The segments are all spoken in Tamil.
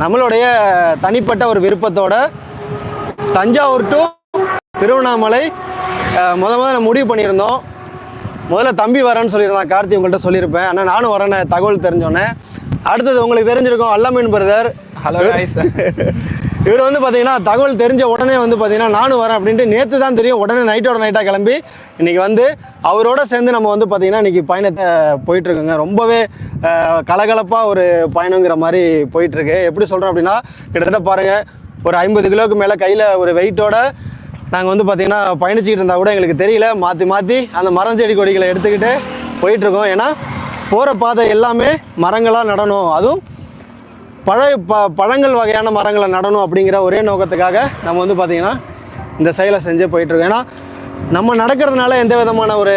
நம்மளுடைய தனிப்பட்ட ஒரு விருப்பத்தோட தஞ்சாவூர் டு திருவண்ணாமலை முத முத முடிவு பண்ணியிருந்தோம். முதல்ல தம்பி வரேன்னு சொல்லியிருந்தான் கார்த்தி உங்கள்கிட்ட சொல்லியிருப்பேன். ஆனால் நானும் வரேன்னு தகவல் தெரிஞ்சோன்னே அடுத்தது உங்களுக்கு தெரிஞ்சிருக்கும் அல்லமீன் பிரதர். ஹலோ இவர் வந்து பார்த்தீங்கன்னா தகவல் தெரிஞ்ச உடனே வந்து பார்த்தீங்கன்னா நானும் வரேன் அப்படின்ட்டு நேற்று தான் தெரியும். உடனே நைட்டோட நைட்டாக கிளம்பி இன்றைக்கி வந்து அவரோட சேர்ந்து நம்ம வந்து பார்த்தீங்கன்னா இன்றைக்கி பயணத்தை போயிட்டுருக்குங்க ரொம்பவே கலகலப்பாக ஒரு பயணங்கிற மாதிரி போயிட்டுருக்கு எப்படி சொல்கிறோம் அப்படின்னா கிட்டத்தட்ட பாருங்கள் ஒரு ஐம்பது கிலோவுக்கு மேலே கையில் ஒரு வெயிட்டோட நாங்கள் வந்து பார்த்தீங்கன்னா பயணிச்சுக்கிட்டு இருந்தால் கூட எங்களுக்கு தெரியல. மாற்றி மாற்றி அந்த மரம் செடி கொடிகளை எடுத்துக்கிட்டு போயிட்டுருக்கோம். ஏன்னா போகிற பாதை எல்லாமே மரங்களாக நடணும். அதுவும் பழைய ப பழங்கள் வகையான மரங்களை நடணும் அப்படிங்கிற ஒரே நோக்கத்துக்காக நம்ம வந்து பார்த்திங்கன்னா இந்த செயலை செஞ்சு போயிட்டுருக்கோம். ஏன்னா நம்ம நடக்கிறதுனால எந்த விதமான ஒரு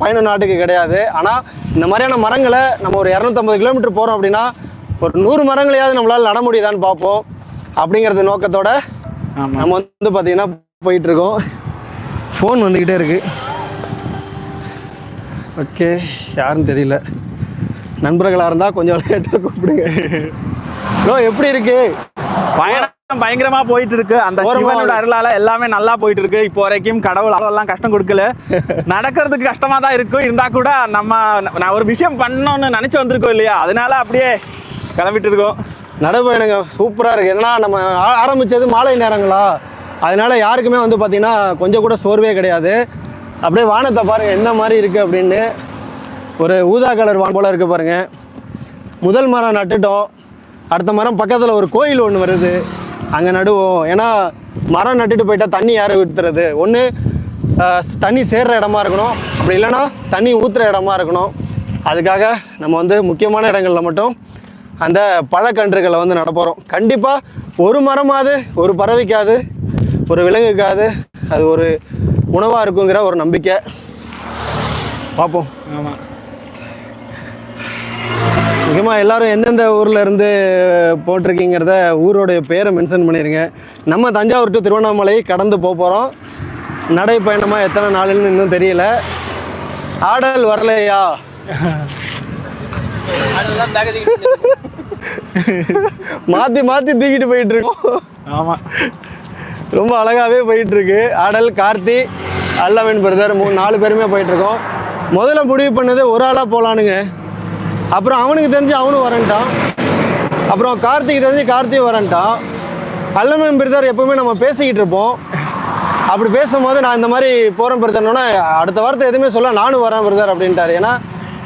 பயண நாட்டுக்கு கிடையாது. ஆனால் இந்த மாதிரியான மரங்களை நம்ம ஒரு இரநூத்தம்பது கிலோமீட்டர் போகிறோம் அப்படின்னா ஒரு நூறு மரங்களையாவது நம்மளால் நட முடியுதான்னு பார்ப்போம். அப்படிங்கிறது நோக்கத்தோட நம்ம வந்து பார்த்திங்கன்னா போயிட்டுருக்கோம். ஃபோன் வந்துக்கிட்டே இருக்குது ஓகே யாருன்னு தெரியல. நண்பர்களாக இருந்தால் கொஞ்சம் லேட்டாக கூப்பிடுங்க. ப்ரோ எப்படி இருக்கு? பயணம் பயங்கரமா போயிட்டு இருக்கு அந்த சிவனோட அருளால எல்லாமே நல்லா போயிட்டு இருக்கு இப்போ வரைக்கும் கடவுள் அவ்வளோலாம் கஷ்டம் கொடுக்கல. நடக்கிறதுக்கு கஷ்டமா தான் இருக்கும் இருந்தா கூட நம்ம நான் ஒரு விஷயம் பண்ணணும்னு நினைச்சு வந்திருக்கோம் இல்லையா? அதனால அப்படியே கிளம்பிட்டு இருக்கோம். நடைபயணங்க சூப்பராக இருக்குது ஏன்னா நம்ம ஆரம்பிச்சது மாலை நேரங்களா? அதனால யாருக்குமே வந்து பார்த்திங்கன்னா கொஞ்சம் கூட சோர்வே கிடையாது. அப்படியே வானத்தை பாருங்கள் என்ன மாதிரி இருக்குது அப்படின்னு. ஒரு ஊதா கலர் வான் போல் இருக்குது பாருங்கள் முதல் மரம் நட்டுட்டோம். அடுத்த மரம் பக்கத்தில் ஒரு கோயில் ஒன்று வருது. அங்கே நடுவோம். ஏன்னா மரம் நட்டுட்டு போயிட்டால் தண்ணி யார் ஊற்றுறது ஒன்று தண்ணி சேர்ற இடமா இருக்கணும். அப்படி இல்லைன்னா தண்ணி ஊற்றுற இடமா இருக்கணும். அதுக்காக நம்ம வந்து முக்கியமான இடங்களில் மட்டும் அந்த பழக்கன்றுகளை வந்து நடப்போகிறோம் கண்டிப்பாக ஒரு மரமாவது ஒரு பறவைக்காது ஒரு விலங்குக்காது அது ஒரு உணவாக இருக்குங்கிற ஒரு நம்பிக்கை. பார்ப்போம் ஆமாம் முக்கியமாக எல்லாரும் எந்தெந்த ஊரில் இருந்து போட்டிருக்கீங்கிறத ஊரோடைய பேரை மென்ஷன் பண்ணிடுங்க நம்ம தஞ்சாவூர் டு திருவண்ணாமலை கடந்து போக போகிறோம் நடைப்பயணமாக எத்தனை நாளுன்னு இன்னும் தெரியல. ஆடல் வரலையா? மாற்றி மாற்றி தூக்கிட்டு போயிட்டு இருக்கோம். ஆமாம் ரொம்ப அழகாகவே போயிட்டு இருக்கு ஆடல் கார்த்தி அல்லவன் பிரதர் மூணு நாலு பேருமே போயிட்டு இருக்கோம் முதல்ல முடிவு பண்ணது ஒரு ஆளாக போகலானுங்க அப்புறம் அவனுக்கு தெரிஞ்சு அவனும் வரன்ட்டான். அப்புறம் கார்த்திக்கு தெரிஞ்சு கார்த்தியும் வரன்ட்டான். அல்லவன் பிரதர் எப்பவுமே நம்ம பேசிக்கிட்டு இருப்போம். அப்படி பேசும்போது நான் இந்த மாதிரி போகிறேன் பிரதர்னோன்னா அடுத்த வார்த்தை எதுவுமே சொல்ல நானும் வரேன் பிரதர் அப்படின்ட்டாரு. ஏன்னா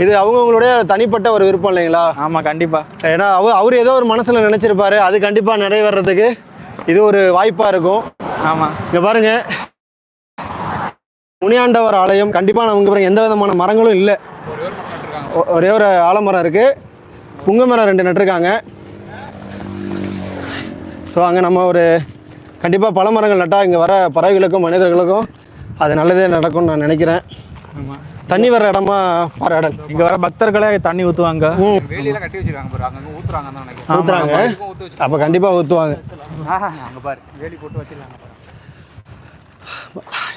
இது அவங்கவுங்களுடைய தனிப்பட்ட ஒரு விருப்பம் இல்லைங்களா? ஆமாம் கண்டிப்பா. ஏன்னா அவர் அவர் ஏதோ ஒரு மனசில் நினச்சிருப்பாரு. அது கண்டிப்பாக நிறைவேறதுக்கு. இது ஒரு வாய்ப்பாக இருக்கும். ஆமாம் இங்கே பாருங்க. முனியாண்டவர் ஆலயம். கண்டிப்பாக நமக்கு பாருங்க எந்த விதமான மரங்களும் இல்லை. ஒரே ஒரு ஆலமரம் இருக்குது புங்க மரம் ரெண்டு நட்டிருக்காங்க. ஸோ அங்கே நம்ம ஒரு கண்டிப்பாக பல மரங்கள் நட்டால் இங்கே வர பறவைகளுக்கும் மனிதர்களுக்கும் அது நல்லதே நடக்கும்னு நான் நினைக்கிறேன். ஆமாம் தண்ணி வர இடமா? பாராடல் இங்கே வர பக்தர்களே தண்ணி ஊற்றுவாங்க ம். வேலியில கட்டி வச்சிருக்காங்க பாரு. அங்கங்க ஊத்துறாங்க தான் நினைக்கிறேன். அப்போ கண்டிப்பாக ஊற்றுவாங்க ஆஹா, அங்க பாரு. வேலி போட்டு வச்சிருக்காங்க.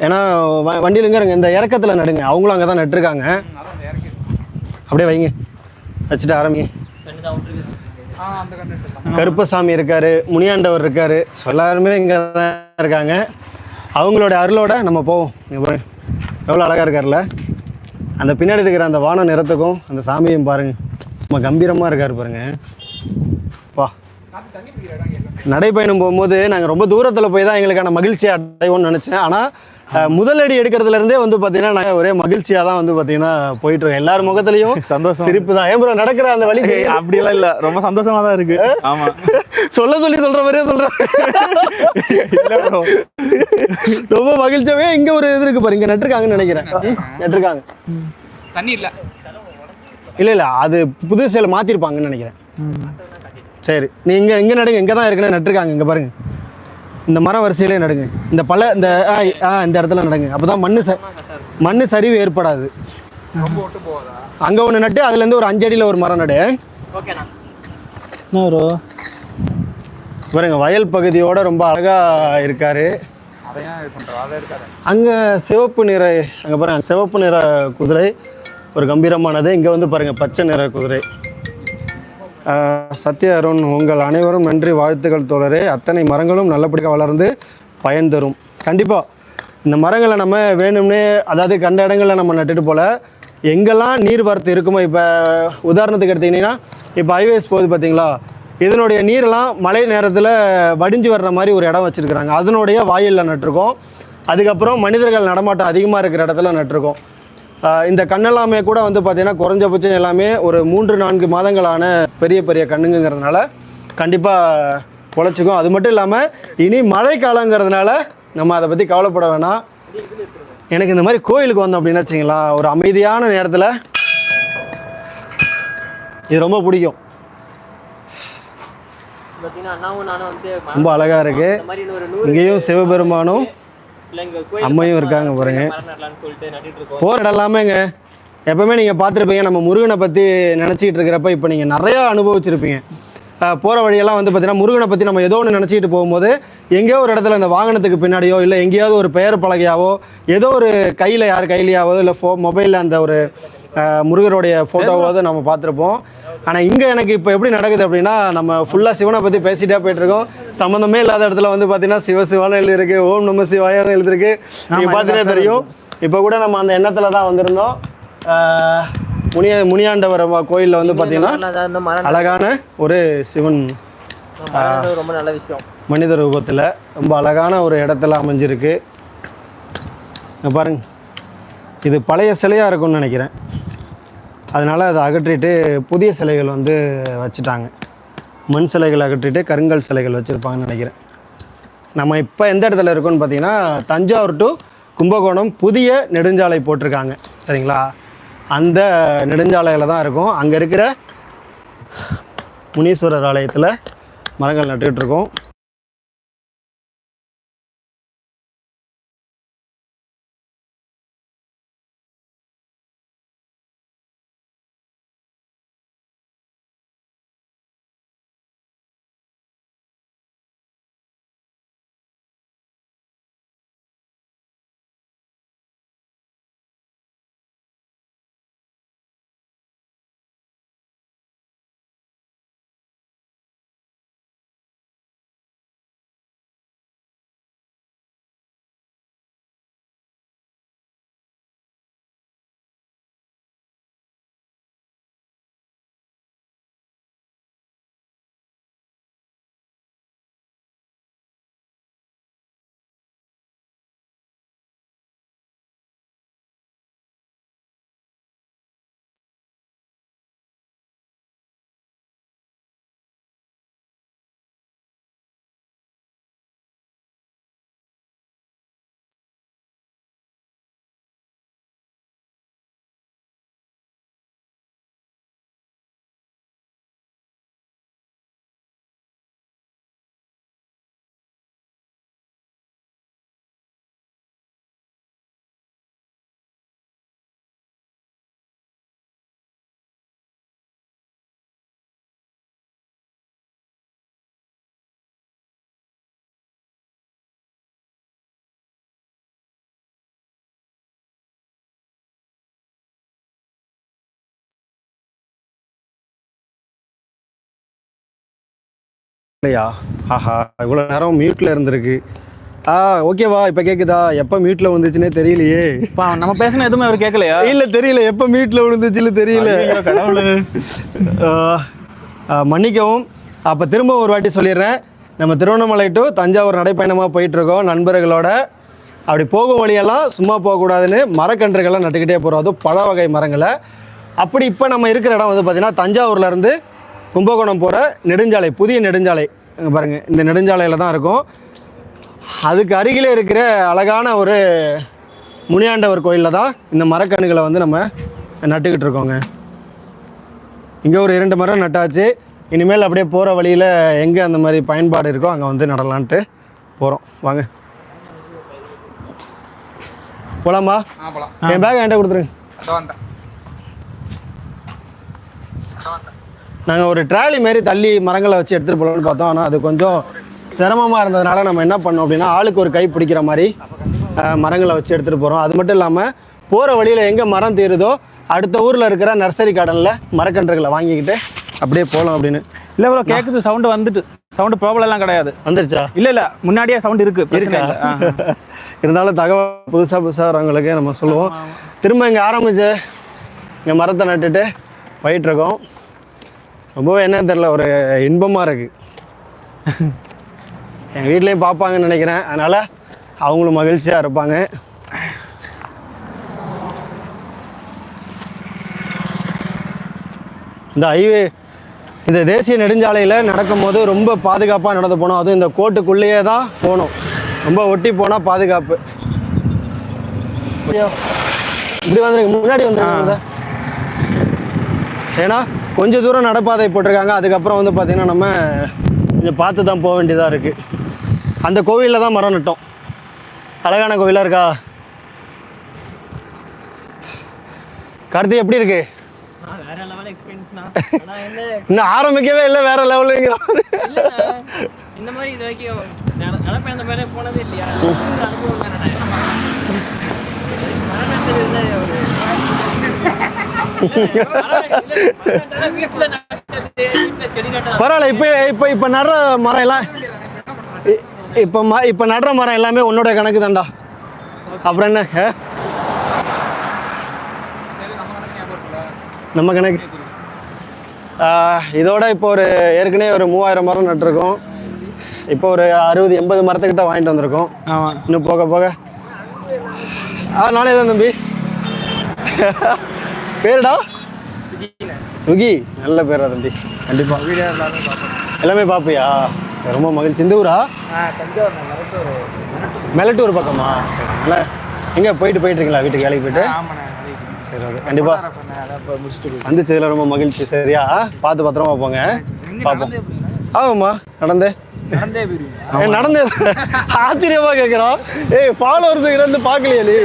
ஏன்னா இந்த இறக்கத்தில் நடுங்க. அவங்களும் அங்கே தான் நட்டுருக்காங்க அப்படியே வைங்க. வச்சுட்டு ஆரம்பிங்க ஆ அந்த கண்டு கருப்பசாமி இருக்காரு முனியாண்டவர் இருக்காரு. ஸோ எல்லாருமே இங்கே தான் இருக்காங்க. அவங்களோட அருளோட நம்ம போவோம். எவ்வளோ அழகாக இருக்கார்ல. அந்த பின்னாடி இருக்கிற அந்த வான நிறத்துக்கும் அந்த சாமியும் பாருங்க. சும்மா கம்பீரமாக இருக்காரு பாருங்க. வா. நடைப்பயணம் போகும்போது நாங்கள் ரொம்ப தூரத்தில் போய் தான் எங்களுக்கான மகிழ்ச்சியை அடைவோம்னு நினச்சேன். ஆனால் முதலடி எடுக்கிறதுல இருந்தே வந்து பார்த்தீங்கன்னா நாங்கள் ஒரே மகிழ்ச்சியாக தான் வந்து பார்த்தீங்கன்னா போயிட்டு இருக்கோம். எல்லார் முகத்துலையும் சந்தோஷம். சிரிப்பு தான். ஏன் bro, நடக்கிற அந்த வழி ஏய், அப்படியெல்லாம் இல்ல. ரொம்ப சந்தோஷமா தான் இருக்கு. ஆமா. சொல்ல சொல்லி சொல்ற மாதிரியே bro. ரொம்ப மகிழ்ச்சியாவே இங்க ஒரு இது இருக்கு பாரு. இங்க நட்டுருக்காங்கன்னு நினைக்கிறேன். நட்டுருக்காங்க. தண்ணி இல்ல. இல்ல இல்ல. அது புது சேலை மாத்திருப்பாங்கன்னு நினைக்கிறேன். சரி. நீ இங்க இங்க நடுங்க இங்க தான் இருக்குன்னு நட்டுருக்காங்க இங்க பாருங்க. இந்த மரம் வரிசையிலே நடுங்க. இந்த பல இந்த ஆ, இந்த இடத்துல நடுங்க. அப்பதான் மண்ணு ச மண்ணு சரிவு ஏற்படாது. அங்க ஒன்று நட்டு அதுல இருந்து ஒரு அஞ்சு அடியில ஒரு மரம் நடு. என்ன? பாருங்க வயல் பகுதியோட ரொம்ப அழகா இருக்காரு. அங்கே சிவப்பு நிற அங்கே பாருங்க சிவப்பு நிற குதிரை ஒரு கம்பீரமானது. இங்கே வந்து பாருங்க பச்சை நிற குதிரை. சத்ய அருண் உங்கள் அனைவரும் நன்றி வாழ்த்துக்கள் தோழரே. அத்தனை மரங்களும் நல்லபடியாக வளர்ந்து பயன் தரும் கண்டிப்பாக இந்த மரங்களை நம்ம வேணும்னே அதாவது கண்ட இடங்களில் நம்ம நட்டுட்டு போல் எங்கெல்லாம் நீர் வரத்து இருக்குமோ இப்போ உதாரணத்துக்கு எடுத்தீங்கன்னா இப்போ ஹைவேஸ் போகுது பார்த்தீங்களா இதனுடைய நீரெல்லாம் மழை நேரத்தில் வடிஞ்சு வர்ற மாதிரி ஒரு இடம் வச்சுருக்குறாங்க. அதனுடைய வாயிலில் நட்டிருக்கோம். அதுக்கப்புறம் மனிதர்கள் நடமாட்டம் அதிகமாக இருக்கிற இடத்துல நட்டிருக்கோம். இந்த கண்ணெல்லாமே கூட வந்து பார்த்திங்கன்னா குறைஞ்சபட்சம் எல்லாமே ஒரு மூன்று நான்கு மாதங்களான பெரிய பெரிய கண்ணுங்கிறதுனால கண்டிப்பாக பொழைச்சிக்கும். அது மட்டும் இல்லாமல் இனி மழை காலங்கிறதுனால நம்ம அதை பற்றி கவலைப்பட வேணாம். எனக்கு இந்த மாதிரி கோயிலுக்கு வந்தோம் அப்படின்னு வச்சிங்களா ஒரு அமைதியான நேரத்தில் இது ரொம்ப பிடிக்கும். ரொம்ப அழகாக இருக்குது இங்கேயும் சிவபெருமானும் அம்மையும் இருக்காங்க பாருங்க. போகிற இடம் எல்லாமேங்க எப்பவுமே நீங்கள் பார்த்துருப்பீங்க நம்ம முருகனை பற்றி நினச்சிக்கிட்டு இருக்கிறப்ப இப்போ நீங்கள் நிறையா அனுபவிச்சிருப்பீங்க. போகிற வழியெல்லாம் வந்து பார்த்தீங்கன்னா முருகனை பற்றி நம்ம ஏதோ ஒன்று நினச்சிக்கிட்டு போகும்போது எங்கேயோ ஒரு இடத்துல இந்த வாகனத்துக்கு பின்னாடியோ இல்லை எங்கேயாவது ஒரு பெயர் பலகையாவோ ஏதோ ஒரு கையில் யார் கையிலையாவோ இல்லை ஃபோ மொபைலில் அந்த ஒரு முருகருடைய ஃபோட்டோவாவது நம்ம பார்த்துருப்போம். ஆனால் இங்கே எனக்கு இப்போ எப்படி நடக்குது அப்படின்னா நம்ம ஃபுல்லாக சிவனை பற்றி பேசிட்டே போயிட்டுருக்கோம். சம்மந்தமே இல்லாத இடத்துல வந்து பார்த்தீங்கன்னா சிவ சிவான எழுதிருக்கு ஓம் நம சிவாயன்னு எழுதிருக்கு நீங்கள் பார்த்துட்டே தெரியும். இப்போ கூட நம்ம அந்த எண்ணத்தில் தான் வந்திருந்தோம் முனிய முனியாண்டவர் கோயிலில் வந்து பார்த்தீங்கன்னா அழகான ஒரு சிவன் ரொம்ப நல்ல விஷயம். மனித ரூபத்தில் ரொம்ப அழகான ஒரு இடத்துல அமைஞ்சிருக்கு. பாருங்க. இது பழைய சிலையாக இருக்கும்னு நினைக்கிறேன். அதனால் அதை அகற்றிட்டு புதிய சிலைகள் வந்து வச்சுட்டாங்க. மண் சிலைகள் அகற்றிட்டு கருங்கல் சிலைகள் வச்சுருப்பாங்கன்னு நினைக்கிறேன். நம்ம இப்போ எந்த இடத்துல இருக்கோம்னு பார்த்தீங்கன்னா தஞ்சாவூர் டு கும்பகோணம் புதிய நெடுஞ்சாலை போட்டிருக்காங்க. சரிங்களா? அந்த நெடுஞ்சாலையில் தான் இருக்கும். அங்கே இருக்கிற முனீஸ்வரர் ஆலயத்தில் மரங்கள் நட்டுக்கிட்டு இருக்கோம். இல்லையா? ஆஹா இவ்வளோ நேரம் மியூட்டில் இருந்திருக்கு. ஆ ஓகேவா இப்போ கேட்குதா எப்போ மியூட்டில் வந்துச்சுன்னே தெரியலையே. இப்போ நம்ம பேசின எதுவுமே அவர் கேட்கலையா இல்லை தெரியல. எப்போ மியூட்டில் விழுந்துச்சுன்னு தெரியல. மன்னிக்கவும். அப்போ திரும்ப ஒரு வாட்டி சொல்லிடுறேன். நம்ம திருவண்ணாமலை டு தஞ்சாவூர் நடைப்பயணமாக போயிட்டுருக்கோம் நண்பர்களோட. அப்படி போகும் வழியெல்லாம் சும்மா போகக்கூடாதுன்னு மரக்கன்றுகளை நட்டுக்கிட்டே போகிறோம் அதுவும் பல வகை மரங்களை. அப்படி இப்போ நம்ம இருக்கிற இடம் வந்து பார்த்திங்கன்னா தஞ்சாவூர்லேருந்து கும்பகோணம் போகிற நெடுஞ்சாலை புதிய நெடுஞ்சாலை. இங்க பாருங்க இந்த நெடுஞ்சாலையில் தான் இருக்கும். அதுக்கு அருகிலே இருக்கிற அழகான ஒரு முனியாண்டவர் கோயிலில் தான் இந்த மரக்கன்றுகளை வந்து நம்ம நட்டுக்கிட்டு இருக்கோங்க. இங்கே ஒரு இரண்டு மரம் நட்டாச்சு. இனிமேல் அப்படியே போகிற வழியில் எங்கே அந்த மாதிரி பயன்பாடு இருக்கோ அங்கே வந்து நடலான்ட்டு போகிறோம் வாங்க. போலாம்? என் பேக் என்கிட்ட கொடுத்துருங்க. நாங்கள் ஒரு ட்ராலி மாரி தள்ளி மரங்களை வச்சு எடுத்துகிட்டு போகலான்னு பார்த்தோம். ஆனால் அது கொஞ்சம் சிரமமாக இருந்ததுனால நம்ம என்ன பண்ணோம் அப்படின்னா ஆளுக்கு ஒரு கை பிடிக்கிற மாதிரி மரங்களை வச்சு எடுத்துகிட்டு போகிறோம் அது மட்டும் இல்லாமல் போகிற வழியில் எங்கே மரம் தீருதோ அடுத்த ஊரில் இருக்கிற நர்சரி கார்டனில் மரக்கன்றுகளை வாங்கிக்கிட்டு அப்படியே போகலாம் அப்படின்னு. இல்ல ப்ரோ கேக்குது சவுண்ட் வந்துட்டு. சவுண்ட் ப்ராப்ளம் எல்லாம் கிடையாது. வந்துருச்சா? இல்ல இல்ல முன்னாடியே சவுண்ட் இருக்கு. பிரச்சனை இருக்கா. இருந்தாலும் தகவல் புதுசாக புதுசாக வரவங்களுக்கு நம்ம சொல்லுவோம். திரும்ப இங்கே ஆரம்பிச்சு இங்கே மரத்தை நட்டுட்டு போயிட்டுருக்கோம் ரொம்பவே என்ன தெரில ஒரு இன்பமாக இருக்குது எங்கள் வீட்லேயும் பார்ப்பாங்கன்னு நினைக்கிறேன். அதனால் அவங்களும் மகிழ்ச்சியாக இருப்பாங்க. இந்த ஹைவே இந்த தேசிய நெடுஞ்சாலையில் நடக்கும்போது ரொம்ப பாதுகாப்பாக நடந்து போகணும் அதுவும் இந்த கோட்டுக்குள்ளேயே தான் போகணும் ரொம்ப ஒட்டி போனால் பாதுகாப்பு. இப்படி வந்துருங்க முன்னாடி வந்துருங்க ஏன்னா கொஞ்சம் தூரம் நடைபாதை போட்டிருக்காங்க. அதுக்கப்புறம் வந்து பார்த்திங்கன்னா நம்ம கொஞ்சம் பார்த்து தான் போக வேண்டியதாக இருக்குது அந்த கோவிலில் தான் மரம் நட்டோம். அழகான கோவிலாக இருக்கா? கார்த்தி எப்படி இருக்கு? இன்னும் ஆரம்பிக்கவே இல்லை வேற இந்த மாதிரி இது வரைக்கும் நட- நடைப்பயணம் மேலே போனதே இல்லையா? இந்த அனுபவம் பரவாயில்ல இப்போ இப்போ இப்போ நடுற மரம் எல்லாம் இப்போ ம இப்போ நடுற மரம் எல்லாமே உன்னோட கணக்கு தான்டா. அப்புறம் என்ன? நம்ம கணக்கு. ஆ, இதோட இப்போ ஒரு ஏற்கனவே ஒரு மூவாயிரம் மரம் நட்டிருக்கோம். இப்போ ஒரு அறுபது எண்பது மரத்துக்கிட்ட வாங்கிட்டு வந்திருக்கோம். ஆமா. இன்னும் போக போக. ஆ நானே தான் தம்பி. பேருடா? சுகி. நல்ல பேரா தம்பி. கண்டிப்பாக எல்லாமே பார்ப்பியா? சரி ரொம்ப மகிழ்ச்சி. இந்த ஊரா? மெலட்டூர் பக்கமா? சரி நல்லா. எங்கே போயிட்டு போயிட்டு? இருக்கீங்களா வீட்டுக்கு வேலைக்கு போயிட்டு. சரி ஓகே. கண்டிப்பாக சந்திச்சதுல ரொம்ப மகிழ்ச்சி. சரியா? பார்த்து பத்திரமா போங்க. பார்ப்போம். ஆமாம்மா நடந்தே. நடந்தே ஆச்சரியமா கேட்குறோம் ஏய் ஃபாலோவர்ஸ் இருந்து பார்க்கலையா நீ?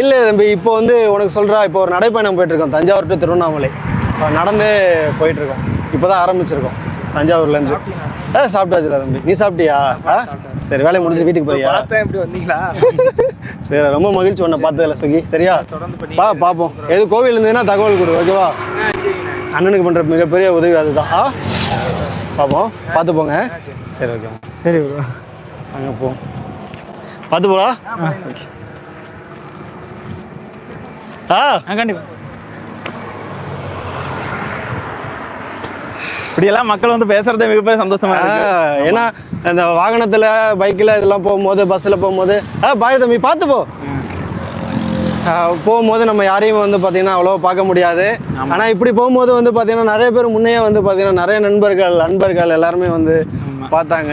இல்லை தம்பி இப்போ வந்து உனக்கு சொல்கிறா இப்போ ஒரு நடைப்பயணம் போயிட்டுருக்கோம் தஞ்சாவூர் டு திருவண்ணாமலை. நடந்தே போயிட்டுருக்கோம். இப்போ தான் ஆரம்பிச்சிருக்கோம் தஞ்சாவூர்லேருந்து ஆ சாப்பிட்டாச்சுல தம்பி. நீ சாப்பிட்டியா? ஆ? சரி வேலையை முடிஞ்சு வீட்டுக்கு போறியா? சரி ரொம்ப மகிழ்ச்சி உன்னை பார்த்ததில்ல சுகி. சரியா? பா பார்ப்போம் எது கோவில் இருந்ததுன்னா தகவல் கொடு ஓகேவா? அண்ணனுக்கு பண்ணுற மிகப்பெரிய உதவி அதுதான். ஆ? பார்ப்போம். பார்த்து போங்க சரி. ஓகே. சரி ப்ரோ. அங்கே போ. பார்த்து போடா ஆ கண்டிப்பா. இப்படியெல்லாம் மக்கள் வந்து பேசுறதே மிகப்பெரிய சந்தோஷமா இருக்கு. ஏன்னா இந்த வாகனத்தில் பைக்கில் இதெல்லாம் போகும்போது பஸ்ஸில் போகும்போது ஆ பாய் தம்பி பார்த்து போ போகும்போது நம்ம யாரையும் வந்து பார்த்தீங்கன்னா அவ்வளோ பார்க்க முடியாது. ஆனால் இப்படி போகும்போது வந்து பார்த்தீங்கன்னா நிறைய பேர் முன்னையே வந்து பார்த்தீங்கன்னா நிறைய நண்பர்கள் நண்பர்கள் எல்லாருமே வந்து பார்த்தாங்க.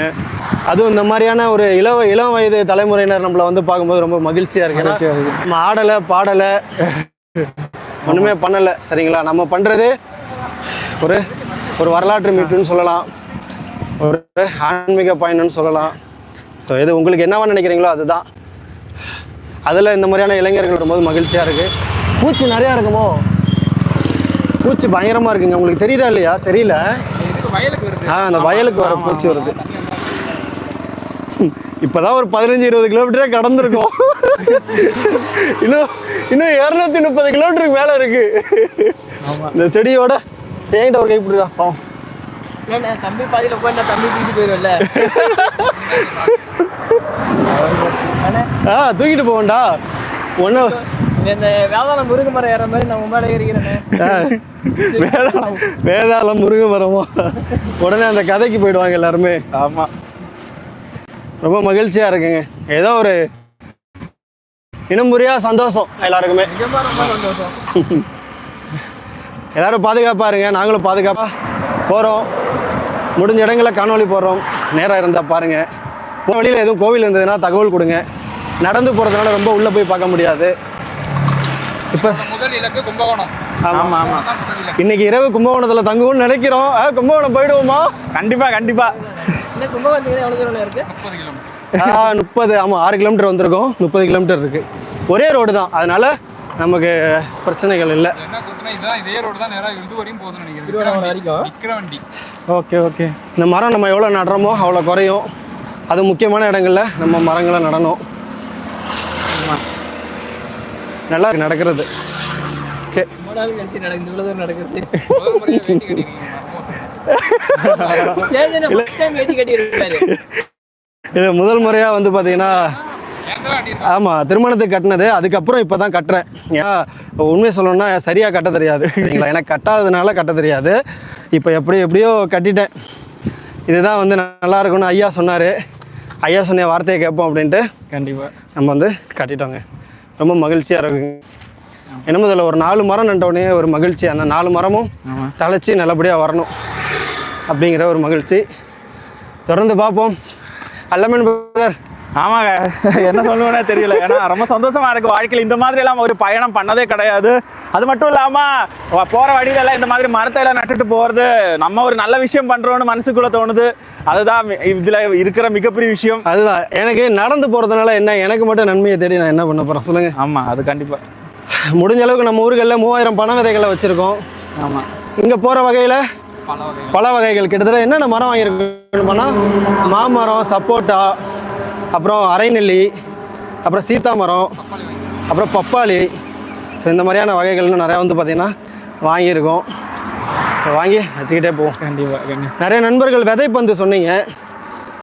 அதுவும் இந்த மாதிரியான ஒரு இளவ இளம் வயது தலைமுறையினர் நம்மளை வந்து பார்க்கும்போது ரொம்ப மகிழ்ச்சியாக இருக்கு. நம்ம ஆடலை பாடலை ஒன்றுமே பண்ணலை. சரிங்களா? நம்ம பண்ணுறது ஒரு ஒரு வரலாற்று மீட்டுன்னு சொல்லலாம். ஒரு ஆன்மீக பயணம்னு சொல்லலாம். ஸோ எது உங்களுக்கு என்னவா நினைக்கிறீங்களோ அதுதான். அதில் இந்த மாதிரியான இளைஞர்கள் வரும்போது மகிழ்ச்சியாக இருக்குது பூச்சி நிறையா இருக்குமோ? பூச்சி பயங்கரமாக இருக்குங்க. உங்களுக்கு தெரியுதா இல்லையா? தெரியல. வயலுக்கு ஆ அந்த வயலுக்கு வர பூச்சி வருது. இப்போதான் ஒரு பதினஞ்சு இருபது கிலோமீட்டரே கடந்திருக்கோம். இன்னும் இன்னும் இரநூத்தி முப்பது கிலோமீட்டருக்கு மேலே இருக்கு. இந்த செடியோட தேங்கிட்ட ஒரு கைப்பிடிடா பாவம். தம்பி பாதியில போய் நான் தம்பி தூக்கிட்டு போயிருவேன்ல. அண்ணா, ஆ தூக்கிட்டு போவேன்டா ஒன்றும் இந்த வேதாளம் முருங்கை மரம் ஏற மாதிரி நான் மேல ஏறிக்கிறேன். வேதாளம் முருங்க மரமா? உடனே அந்த கதைக்கு போயிடுவாங்க எல்லாருமே. ஆமா. ரொம்ப மகிழ்ச்சியாக இருக்குங்க. ஏதோ ஒரு இனம்புரியா சந்தோஷம் எல்லாருக்குமே. நிஜமா ரொம்ப சந்தோஷம். எல்லாரும் பாதுகாப்பாக இருங்க. நாங்களும் பாதுகாப்பாக போகிறோம் முடிஞ்ச இடங்களில் காணொளி போடுறோம். நேரம் இருந்தால் பாருங்கள் போகிற வழியில் எதுவும் கோவில் இருந்ததுன்னா தகவல் கொடுங்க. நடந்து போகிறதுனால ரொம்ப உள்ளே போய் பார்க்க முடியாது. இப்போ முதல் இலக்கு கும்பகோணம். ஆமாம் ஆமா ஆமா. அதான் முதல் இலக்கு. இன்னைக்கு இரவு கும்பகோணத்தில் தங்குவோம்னு நினைக்கிறோம். ஆ, கும்பகோணம் போயிடுவோமா? கண்டிப்பா கண்டிப்பா. இந்த கும்பகோணத்துக்கு எவ்வளவு தூரம் இருக்கு? முப்பது கிலோமீட்டர். ஆ, முப்பது ஆமாம் ஆறு கிலோமீட்டர் வந்திருக்கோம். முப்பது கிலோமீட்டர் இருக்குது ஒரே ரோடு தான். அதனால் நமக்கு பிரச்சனைகள் இல்லை. என்ன கூத்துனா இதுதான் இதே ரோடு தான் நேரா இது வரையும் போகுதுன்னு நினைக்கிறேன். திருவண்ணாமலை வரைக்கும் விக்கிர வண்டி ஓகே ஓகே. இந்த மரம் நம்ம எவ்வளோ நடுறோமோ அவ்வளோ குறையும். அது முக்கியமான இடங்களில் நம்ம மரங்களை நடணும். நல்லா நடக்கிறது. ஓகே. முதல் முறையாக வந்து பார்த்தீங்கன்னா ஆமாம் திருமணத்துக்கு கட்டினது. அதுக்கப்புறம் இப்போ தான் கட்டுறேன். ஏன் உண்மையை சொல்லணும்னா சரியாக கட்ட தெரியாது. சரிங்களா? எனக்கு கட்டாததுனால கட்ட தெரியாது. இப்போ எப்படி எப்படியோ கட்டிட்டேன். இதுதான் வந்து நல்லா இருக்கும்னு ஐயா சொன்னார். ஐயா சொன்ன வார்த்தையை கேட்போம் அப்படின்ட்டு. கண்டிப்பா. நம்ம வந்து கட்டிட்டோங்க. ரொம்ப மகிழ்ச்சியாக இருக்குங்க. என்ன முதல்ல ஒரு நாலு மரம் நட்ட உடனே ஒரு மகிழ்ச்சி. அந்த நாலு மரமும் ஆமா. தழைச்சி நல்லபடியாக வரணும் அப்படிங்கிற ஒரு மகிழ்ச்சி. தொடர்ந்து பார்ப்போம். அல்லமன் பிரதர் ஆமாங்க. என்ன சொல்லுவேனே தெரியல. ஏன்னா ரொம்ப சந்தோஷமா இருக்கு வாழ்க்கையில். இந்த மாதிரி எல்லாம் ஒரு பயணம் பண்ணதே கிடையாது. அது மட்டும் இல்லாம வ- போற வழியில எல்லாம் இந்த மாதிரி மரத்தை எல்லாம் நட்டுட்டு போறது நம்ம ஒரு நல்ல விஷயம் பண்றோம்னு மனசுக்குள்ள தோணுது. அதுதான் இதுல இருக்கிற மிகப்பெரிய விஷயம். அதுதான். எனக்கு நடந்து போகிறதுனால என்ன எனக்கு மட்டும் நன்மையை தேடி நான் என்ன பண்ண போகிறேன் சொல்லுங்கள் ஆமா அது கண்டிப்பா. முடிஞ்ச அளவுக்கு நம்ம ஊர்களில் மூவாயிரம் பண விதைகளை வச்சுருக்கோம். ஆமா. இங்கே போகிற வகையில் பல வகை பல வகைகள். கிட்டத்தட்ட என்னென்ன மரம் வாங்கியிருக்கோம் மாமரம் சப்போட்டா அப்புறம் அரைநெல்லி அப்புறம் சீத்தா மரம் அப்புறம் பப்பாளி. ஸோ இந்த மாதிரியான வகைகள்னு நிறையா வந்து பார்த்திங்கன்னா வாங்கியிருக்கோம். ஸோ வாங்கி வச்சுக்கிட்டே போவோம். கண்டிப்பா கண்டிப்பா. நிறைய நண்பர்கள் விதைப்பந்து சொன்னீங்க.